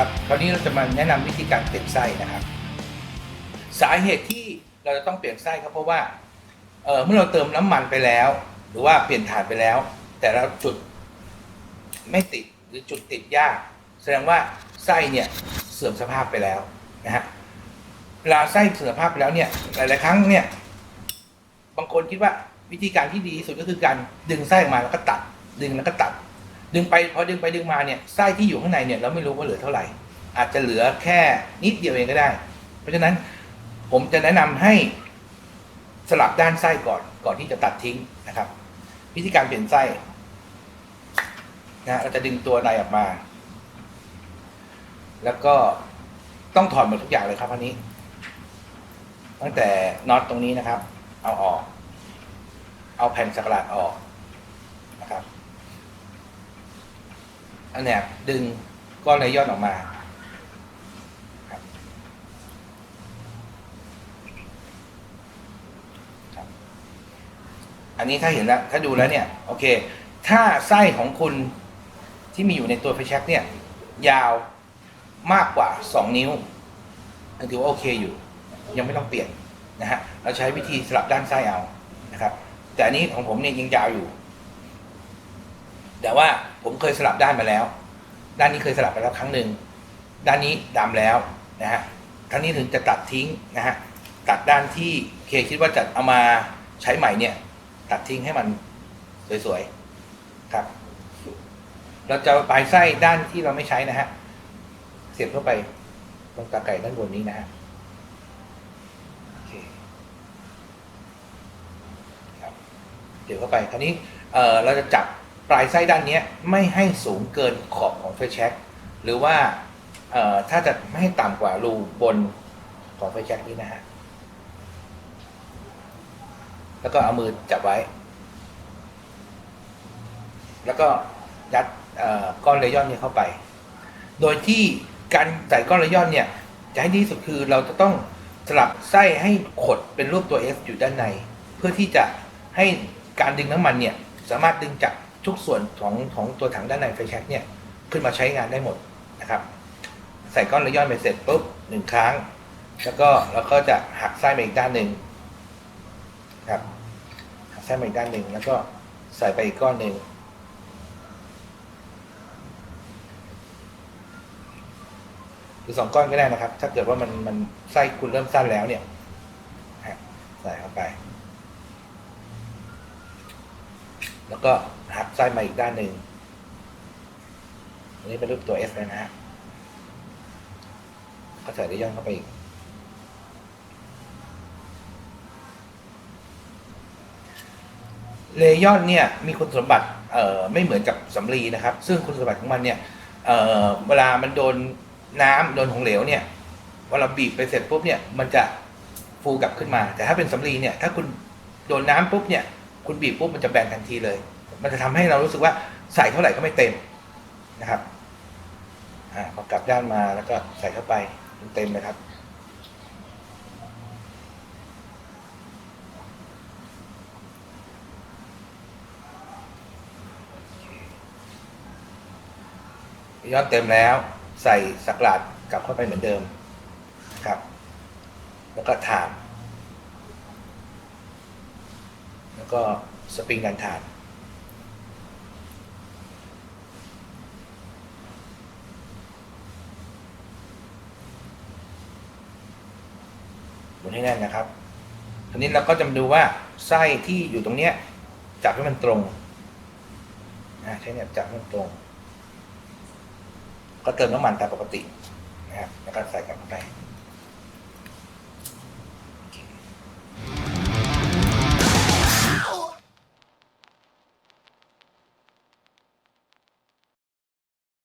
ครับ คราวนี้เราจะมาแนะนำวิธีการเปลี่ยนไส้นะครับ สาเหตุที่เราจะต้องเปลี่ยนไส้ครับเพราะว่าเเมื่อเราเติมน้ำมันไปแล้ว หรือว่าเปลี่ยนถ่านไปแล้ว แต่เราจุดไม่ติดหรือจุดติดยาก แสดงว่าไส้เนี่ยเสื่อมสภาพไปแล้วนะฮะเวลาไส้เสื่อมสภาพไปแล้วเนี่ยหลายๆครั้งเนี่ยบางคนคิดว่าวิธีการที่ดีที่สุดก็คือการดึงไส้ออกมาแล้วก็ตัด ดึงแล้วก็ตัด ดึงไปพอดึงไปดึงมาเนี่ยไส้ที่อยู่ข้างในเนี่ยเราไม่รู้ว่าเหลือเท่าไหร่ อาจจะเหลือแค่นิดเดียวเองก็ได้ เพราะฉะนั้นผมจะแนะนำให้สลับด้านไส้ก่อนก่อนที่จะตัดทิ้งนะครับ วิธีการเปลี่ยนไส้นะเราจะดึงตัวในออกมา แล้วก็ต้องถอดหมดทุกอย่างเลยครับอันนี้ ตั้งแต่น็อตตรงนี้นะครับ เอาออก เอาแผ่นสักหลาดออกนะครับ อันเนี้ยดึงก้อนไรย่อนออกมาครับครับ อันนี้ถ้าเห็นแล้ว ถ้าดูแล้วเนี่ย โอเค ถ้าไส้ของคุณที่มีอยู่ในตัวไฟแช็กเนี่ย ยาวมากกว่า 2 นิ้วถือว่าโอเคอยู่ ยังไม่ต้องเปลี่ยนนะฮะเราใช้วิธีสลับด้านไส้เอานะครับ แต่อันนี้ของผมเนี่ยยังยาวอยู่ แต่ว่า ผมเคยสลับด้านมาแล้ว ด้านนี้เคยสลับไปแล้วครั้งหนึ่ง ด้านนี้ดำแล้วนะฮะครั้งนี้ถึงจะตัดทิ้งนะฮะ ตัดด้านที่เคคิดว่าจะเอามาใช้ใหม่เนี่ย ตัดทิ้งให้มันสวยๆ ครับ เราจะปลายไส้ด้านที่เราไม่ใช้นะฮะ เสียบเข้าไปตรงตาไก่ด้านบนนี้นะฮะเดี๋ยวเข้าไป คราวนี้ เออเราจะจับ ปลายไส้ด้านนี้ไม่ให้สูงเกินขอบของไฟแช็กหรือว่าถ้าจะไม่ให้ต่ำกว่ารูบนของไฟแช็กนี้นะฮะ แล้วก็เอามือจับไว้ แล้วก็ยัดก้อนเลยอนนี่ยเข้าไป โดยที่การใส่ก้อนเลยอนเนี่ยจะให้ดีที่สุดคือเราจะต้องสลับไส้ให้ขดเป็นรูปตัว S อยู่ด้านใน เพื่อที่จะให้การดึงน้ำมันเนี่ยสามารถดึงจาก ทุกส่วนของของตัวถังด้านในไฟแช็กเนี่ยขึ้นมาใช้งานได้หมดนะครับใส่ก้อนเลยอนไปเสร็จปุ๊บหนึ่งครั้ง แล้วก็เราก็จะหักไส้ไปอีกด้านหนึ่งครับหักไส้ไปอีกด้านหนึ่งแล้วก็ใส่ไปอีกก้อนหนึ่งหรือสองก้อนก็ได้นะครับ ถ้าเกิดว่ามันมันไส้คุณเริ่มสั้นแล้วเนี่ยใส่เข้าไป แล้วก็ หักไส้มาอีกด้านหนึ่งอันนี้เป็นรูปตัว S เลยนะฮะก็ใส่ได้ย่อนเข้าไปอีก เลยอนเนี่ยมีคุณสมบัติเอ่อไม่เหมือนกับสำลีนะครับ ซึ่งคุณสมบัติของมันเนี่ยเอ่อเวลามันโดนน้ำโดนของเหลวเนี่ยเวลาบีบไปเสร็จปุ๊บเนี่ยมันจะฟูกลับขึ้นมา แต่ถ้าเป็นสำลีเนี่ยถ้าคุณโดนน้ำปุ๊บเนี่ยคุณบีบปุ๊บมันจะแบนทันทีเลย มันจะทำให้เรารู้สึกว่าใส่เท่าไหร่ก็ไม่เต็มนะครับอ่าพอกลับด้านมาแล้วก็ใส่เข้าไปเต็มเลยครับยอดเต็มแล้วใส่สักหลาดกลับเข้าไปเหมือนเดิมนะครับ แล้วก็ถานแล้วก็สปริงดันถาน หมุนให้แน่นนะครับทีนี้เราก็จะมาดูว่าไส้ที่อยู่ตรงเนี้ยจับให้มันตรงนะใช้เนี่ยจับให้มันตรง ก็เติมน้ำมันตามปกตินะครับแล้วก็ใส่กลับเข้าไป